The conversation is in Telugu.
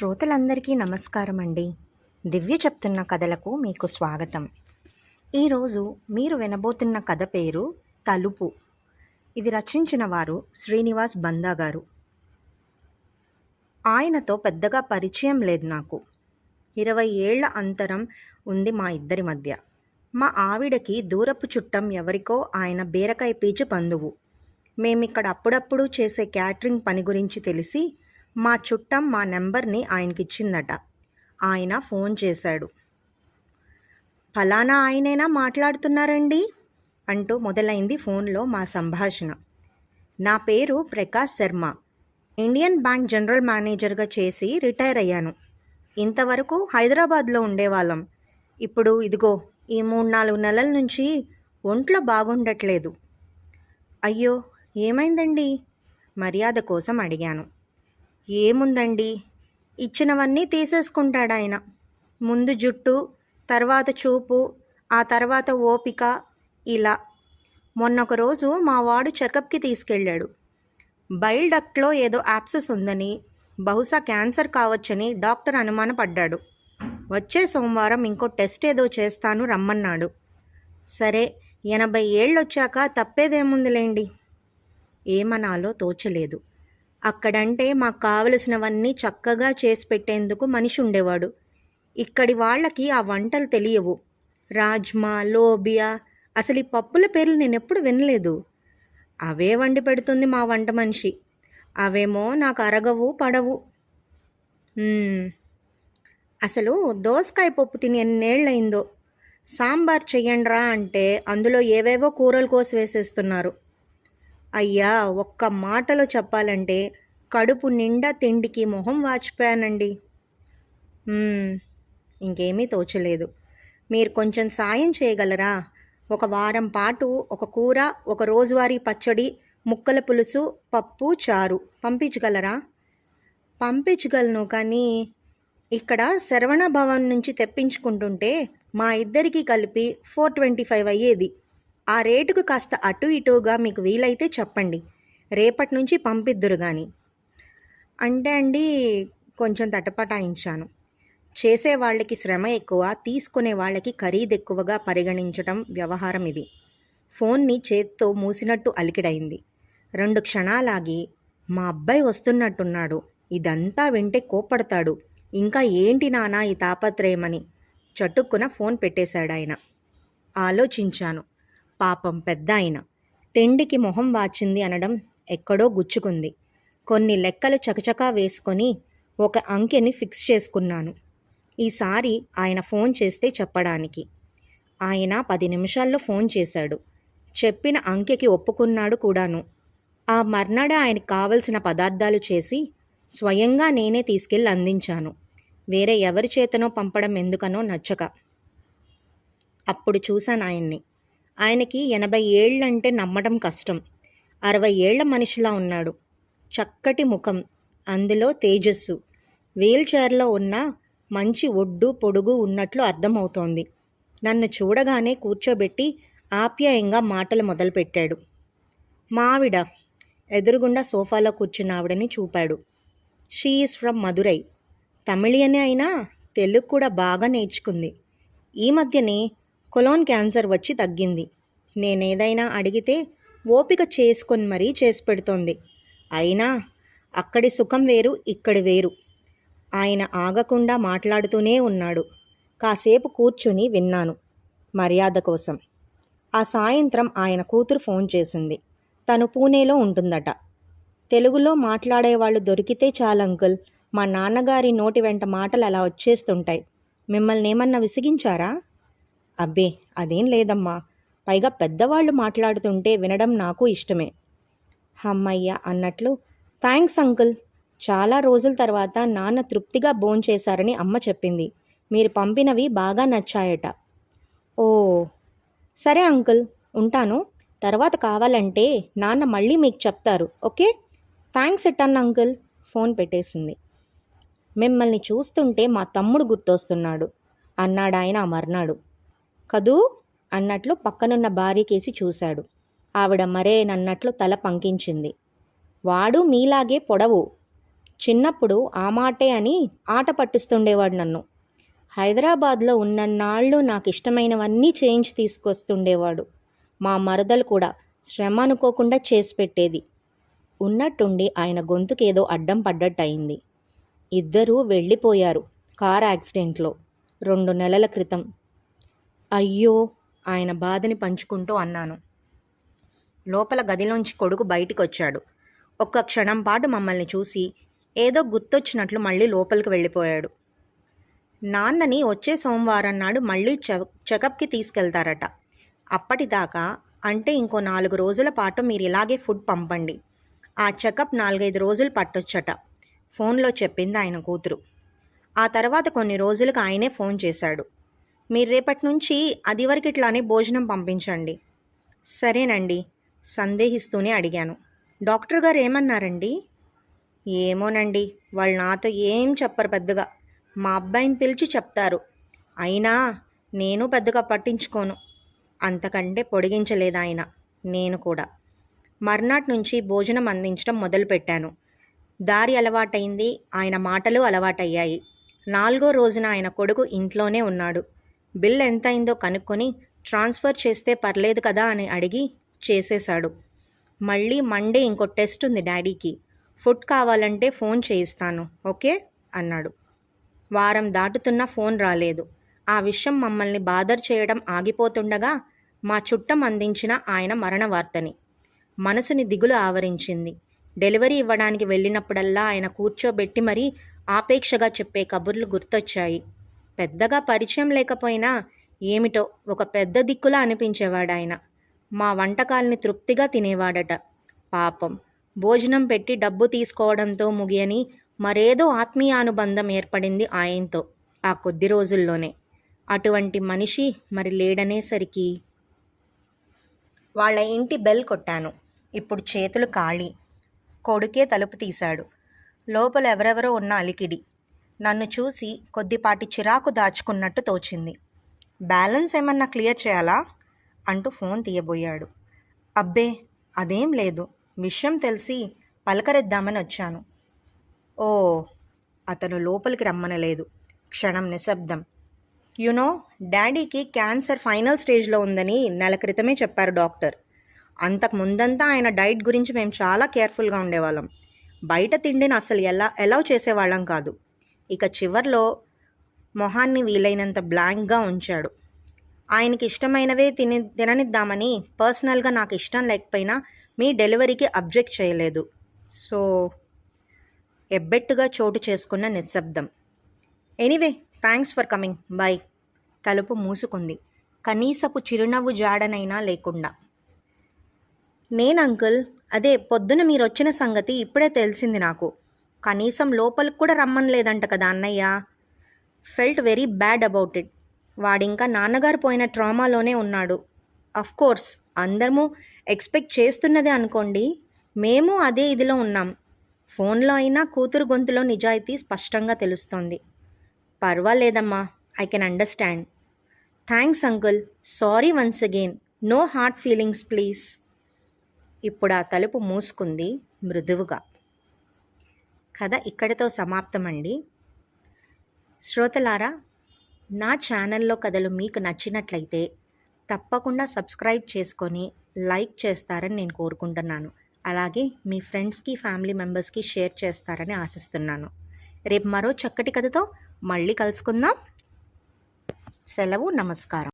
శ్రోతలందరికీ నమస్కారం అండి దివ్య చెప్తున్న కథలకు మీకు స్వాగతం. ఈరోజు మీరు వినబోతున్న కథ పేరు తలుపు. ఇది రచించిన వారు శ్రీనివాస్ బందా గారు. ఆయనతో పెద్దగా పరిచయం లేదు నాకు. ఇరవై ఏళ్ళ అంతరం ఉంది మా ఇద్దరి మధ్య. మా ఆవిడకి దూరపు చుట్టం ఎవరికో ఆయన బీరకాయ పీచు బంధువు మేమిక్కడ అప్పుడప్పుడు చేసే క్యాటరింగ్ పని గురించి తెలిసి మా చుట్టం మా నెంబర్ని ఆయనకిచ్చిందట. ఆయన ఫోన్ చేశాడు. ఫలానా ఆయనైనా మాట్లాడుతున్నారండి? అంటూ మొదలైంది ఫోన్లో మా సంభాషణ. నా పేరు Prakash Sharma. Indian bank general మేనేజర్గా చేసి రిటైర్ అయ్యాను. ఇంతవరకు హైదరాబాద్లో ఉండేవాళ్ళం. ఇప్పుడు ఇదిగో ఈ మూడు నాలుగు నెలల నుంచి ఒంట్లో బాగుండట్లేదు. అయ్యో ఏమైందండి? మర్యాద కోసం అడిగాను. ఏముందండి? ఇచ్చినవన్నీ తీసేసుకుంటాడు ఆయన ముందు జుట్టు తర్వాత చూపు ఆ తర్వాత ఓపిక ఇలా. మొన్నొక రోజు మా వాడు చెకప్కి తీసుకెళ్ళాడు. బైల్ డక్ట్లో ఏదో యాప్సెస్ ఉందని బహుశా క్యాన్సర్ కావచ్చని డాక్టర్ అనుమానపడ్డాడు. వచ్చే సోమవారం ఇంకో టెస్ట్ ఏదో చేస్తాను రమ్మన్నాడు. సరే ఎనభై ఏళ్ళొచ్చాక తప్పేదేముందిలేండి? ఏమనాలో తోచలేదు. అక్కడంటే మాకు కావలసినవన్నీ చక్కగా చేసి పెట్టేందుకు మనిషి ఉండేవాడు ఇక్కడి వాళ్ళకి ఆ వంటలు తెలియవు. రాజ్మా లోబియా అసలు ఈ పప్పుల పేర్లు నేను ఎప్పుడు వినలేదు. అవే వండి పెడుతుంది మా వంట మనిషి. అవేమో నాకు అరగవు పడవు. అసలు దోసకాయ పప్పు తిని ఎన్నేళ్ళయిందో. సాంబార్ చెయ్యండిరా అంటే అందులో ఏవేవో కూరలు కోసి వేసేస్తున్నారు. అయ్యా ఒక్క మాటలో చెప్పాలంటే కడుపు నిండా తిండికి మొహం వాచిపోయానండి. ఇంకేమీ తోచలేదు. మీరు కొంచెం సాయం చేయగలరా? ఒక వారం పాటు ఒక కూర ఒక రోజువారీ పచ్చడి ముక్కల పులుసు పప్పు చారు పంపించగలరా? పంపించగలను కానీ ఇక్కడ శరవణ భవన్ నుంచి తెప్పించుకుంటుంటే మా ఇద్దరికి కలిపి ఫోర్ ట్వంటీ ఫైవ్ అయ్యేది. ఆ రేటుకు కాస్త అటు ఇటుగా మీకు వీలైతే చెప్పండి. రేపటి నుంచి పంపిద్దురు కానీ అంటే అండి కొంచెం తటపటాయించాను. చేసే వాళ్ళకి శ్రమ ఎక్కువ తీసుకునే వాళ్ళకి ఖరీదు ఎక్కువగా పరిగణించటం వ్యవహారం ఇది. ఫోన్ని చేత్తో మూసినట్టు అలికిడైంది. రెండు క్షణాలాగి మా అబ్బాయి వస్తున్నట్టున్నాడు. ఇదంతా వింటే కోప్పడతాడు. ఇంకా ఏంటి నానా ఈ తాపత్రయమని. చటుక్కున ఫోన్ పెట్టేశాడాయన. ఆలోచించాను. పాపం పెద్ద ఆయన తిండికి మొహం వాచింది అనడం ఎక్కడో గుచ్చుకుంది. కొన్ని లెక్కలు చకచకా వేసుకొని ఒక అంకెని ఫిక్స్ చేసుకున్నాను. ఈసారి ఆయన ఫోన్ చేస్తే చెప్పడానికి. ఆయన పది నిమిషాల్లో ఫోన్ చేశాడు. చెప్పిన అంకెకి ఒప్పుకున్నాడు కూడాను. ఆ మర్నాడే ఆయనకు కావలసిన పదార్థాలు చేసి స్వయంగా నేనే తీసుకెళ్ళి అందించాను. వేరే ఎవరి చేతనో పంపడం ఎందుకనో నచ్చక. అప్పుడు చూశాను ఆయన్ని. ఆయనకి ఎనభై ఏళ్ళంటే నమ్మడం కష్టం. అరవై ఏళ్ళ మనిషిలా ఉన్నాడు. చక్కటి ముఖం అందులో తేజస్సు. వీల్ చైర్లో ఉన్న మంచి ఒడ్డు పొడుగు ఉన్నట్లు అర్థమవుతోంది. నన్ను చూడగానే కూర్చోబెట్టి ఆప్యాయంగా మాటలు మొదలుపెట్టాడు. మావిడ ఎదురుగుండా సోఫాలో కూర్చున్న ఆవిడని చూపాడు. She's from Madurai. తమిళియనే అయినా తెలుగు కూడా బాగా నేర్చుకుంది. ఈ మధ్యనే కొలోన్ క్యాన్సర్ వచ్చి తగ్గింది. నేనేదైనా అడిగితే ఓపిక చేసుకొని మరీ చేసి పెడుతోంది. అయినా అక్కడి సుఖం వేరు ఇక్కడి వేరు. ఆయన ఆగకుండా మాట్లాడుతూనే ఉన్నాడు. కాసేపు కూర్చుని విన్నాను మర్యాద కోసం. ఆ సాయంత్రం ఆయన కూతురు ఫోన్ చేసింది. తను పూణేలో ఉంటుందట. తెలుగులో మాట్లాడేవాళ్ళు దొరికితే చాలు అంకుల్. మా నాన్నగారి నోటి వెంట మాటలు అలా వచ్చేస్తుంటాయి. మిమ్మల్ని ఏమన్నా విసిగించారా? అబ్బే అదేం లేదమ్మా. పైగా పెద్దవాళ్ళు మాట్లాడుతుంటే వినడం నాకు ఇష్టమే. హమ్మయ్య అన్నట్లు థ్యాంక్స్ అంకుల్. చాలా రోజుల తర్వాత నాన్న తృప్తిగా భోంచేశారని అమ్మ చెప్పింది. మీరు పంపినవి బాగా నచ్చాయట. ఓ సరే అంకుల్ ఉంటాను. తర్వాత కావాలంటే నాన్న మళ్ళీ మీకు చెప్తారు ఓకే? థ్యాంక్స్ ఎట్టన్ అంకుల్ ఫోన్ పెట్టేసింది. మిమ్మల్ని చూస్తుంటే మా తమ్ముడు గుర్తొస్తున్నాడు అన్నాడు ఆయన ఆ మర్నాడు. కదూ? అన్నట్లు పక్కనున్న భార్యకేసి చూశాడు. ఆవిడ మరేనన్నట్లు తల పంకించింది. వాడు మీలాగే పొడవు. చిన్నప్పుడు ఆ మాటే అని ఆట పట్టిస్తుండేవాడు నన్ను. హైదరాబాద్లో ఉన్నన్నాళ్ళు నాకు ఇష్టమైనవన్నీ చేయించి తీసుకొస్తుండేవాడు. మా మరదలు కూడా శ్రమ అనుకోకుండా చేసి పెట్టేది. ఉన్నట్టుండి ఆయన గొంతుకేదో అడ్డం పడ్డట్టు అయింది ఇద్దరూ వెళ్ళిపోయారు కార్ యాక్సిడెంట్లో. రెండు నెలల క్రితం అయ్యో ఆయన బాధని పంచుకుంటూ అన్నాను. లోపల గదిలోంచి కొడుకు బయటికి వచ్చాడు ఒక్క క్షణం పాటు మమ్మల్ని చూసి ఏదో గుర్తొచ్చినట్లు మళ్ళీ లోపలికి వెళ్ళిపోయాడు. నాన్నని వచ్చే సోమవారం నాడు మళ్ళీ చెకప్కి తీసుకెళ్తారట. అప్పటిదాకా అంటే ఇంకో నాలుగు రోజుల పాటు మీరు ఇలాగే ఫుడ్ పంపండి. ఆ చెకప్ నాలుగైదు రోజులు పట్టొచ్చట ఫోన్లో చెప్పింది ఆయన కూతురు. ఆ తర్వాత కొన్ని రోజులకు ఆయనే ఫోన్ చేశాడు. మీరు రేపటి నుంచి అది వరకు ఇట్లానే భోజనం పంపించండి. సరేనండి. సందేహిస్తూనే అడిగాను. డాక్టర్ గారు ఏమన్నారండి? ఏమోనండి. వాళ్ళు నాతో ఏం చెప్పరు పెద్దగా. మా అబ్బాయిని పిలిచి చెప్తారు. అయినా నేను పెద్దగా పట్టించుకోను. అంతకంటే పొడిగించలేదు ఆయన. నేను కూడా. మర్నాటి నుంచి భోజనం అందించడం మొదలుపెట్టాను. దారి అలవాటైంది. ఆయన మాటలు అలవాటయ్యాయి. నాలుగో రోజున ఆయన కొడుకు ఇంట్లోనే ఉన్నాడు. బిల్ ఎంతైందో కనుక్కొని ట్రాన్స్ఫర్ చేస్తే పర్లేదు కదా అని అడిగి చేసేశాడు. మళ్ళీ మండే ఇంకో టెస్ట్ ఉంది డాడీకి. ఫుడ్ కావాలంటే ఫోన్ చేయిస్తాను ఓకే? అన్నాడు. వారం దాటుతున్నా ఫోన్ రాలేదు. ఆ విషయం మమ్మల్ని బాదర్ చేయడం ఆగిపోతుండగా మా చుట్టం అందించిన ఆయన మరణ వార్తని. మనసుని దిగులు ఆవరించింది. డెలివరీ ఇవ్వడానికి వెళ్ళినప్పుడల్లా ఆయన కూర్చోబెట్టి మరీ ఆపేక్షగా చెప్పే కబుర్లు గుర్తొచ్చాయి. పెద్దగా పరిచయం లేకపోయినా ఏమిటో ఒక పెద్ద దిక్కులా అనిపించేవాడు ఆయన మా వంటకాల్ని తృప్తిగా తినేవాడట. పాపం. భోజనం పెట్టి డబ్బు తీసుకోవడంతో ముగియని మరేదో ఆత్మీయానుబంధం ఏర్పడింది ఆయనతో ఆ కొద్ది రోజుల్లోనే. అటువంటి మనిషి మరి లేడనేసరికి? వాళ్ళ ఇంటి బెల్ కొట్టాను. ఇప్పుడు చేతులు ఖాళీ. కొడుకే తలుపు తీశాడు. లోపల ఎవరెవరో ఉన్న అలికిడి. నన్ను చూసి కొద్దిపాటి చిరాకు దాచుకున్నట్టు తోచింది. బ్యాలెన్స్ ఏమన్నా క్లియర్ చేయాలా? అంటూ ఫోన్ తీయబోయాడు. అబ్బే అదేం లేదు. విషయం తెలిసి పలకరిద్దామని వచ్చాను. ఓ అతను లోపలికి రమ్మనలేదు. క్షణం నిశ్శబ్దం. యునో డాడీకి క్యాన్సర్ ఫైనల్ స్టేజ్లో ఉందని నెల క్రితమే చెప్పారు డాక్టర్. అంతకు ముందంతా ఆయన డైట్ గురించి మేము చాలా కేర్ఫుల్గా ఉండేవాళ్ళం. బయట తిండిని అసలు ఎలా ఎలవ్ చేసేవాళ్ళం కాదు. ఇక చివర్లో మొహాన్ని వీలైనంత బ్లాంక్గా ఉంచాడు. ఆయనకి ఇష్టమైనవే తిని తిననిద్దామని పర్సనల్గా నాకు ఇష్టం లేకపోయినా మీ డెలివరీకి అబ్జెక్ట్ చేయలేదు. సో ఎబ్బెట్టుగా చోటు చేసుకున్న నిశ్శబ్దం. Anyway thanks for coming. Bye తలుపు మూసుకుంది. కనీసపు చిరునవ్వు జాడనైనా లేకుండా. నేను అంకుల్ అదే పొద్దున మీరు వచ్చిన సంగతి ఇప్పుడే తెలిసింది నాకు. కనీసం లోపలికి కూడా రమ్మనలేదంట కదా అన్నయ్య. Felt very bad about it వాడింకా నాన్నగారు పోయిన ట్రామాలోనే ఉన్నాడు. అఫ్ కోర్స్ అందరము ఎక్స్పెక్ట్ చేస్తున్నదే అనుకోండి. మేము అదే ఇదిలో ఉన్నాం. ఫోన్లో అయినా కూతురు గొంతులో నిజాయితీ స్పష్టంగా తెలుస్తోంది. పర్వాలేదమ్మా I can understand thanks uncle sorry once again no hard feelings please ఇప్పుడు ఆ తలుపు మూసుకుంది మృదువుగా. కథ ఇక్కడితో సమాప్తమండి. శ్రోతలారా నా ఛానల్లో కథలు మీకు నచ్చినట్లయితే తప్పకుండా సబ్స్క్రైబ్ చేసుకొని లైక్ చేస్తారని నేను కోరుకుంటున్నాను. అలాగే మీ ఫ్రెండ్స్కి ఫ్యామిలీ మెంబర్స్కి షేర్ చేస్తారని ఆశిస్తున్నాను. రేపు మరో చక్కటి కథతో మళ్ళీ కలుసుకుందాం. సెలవు నమస్కారం.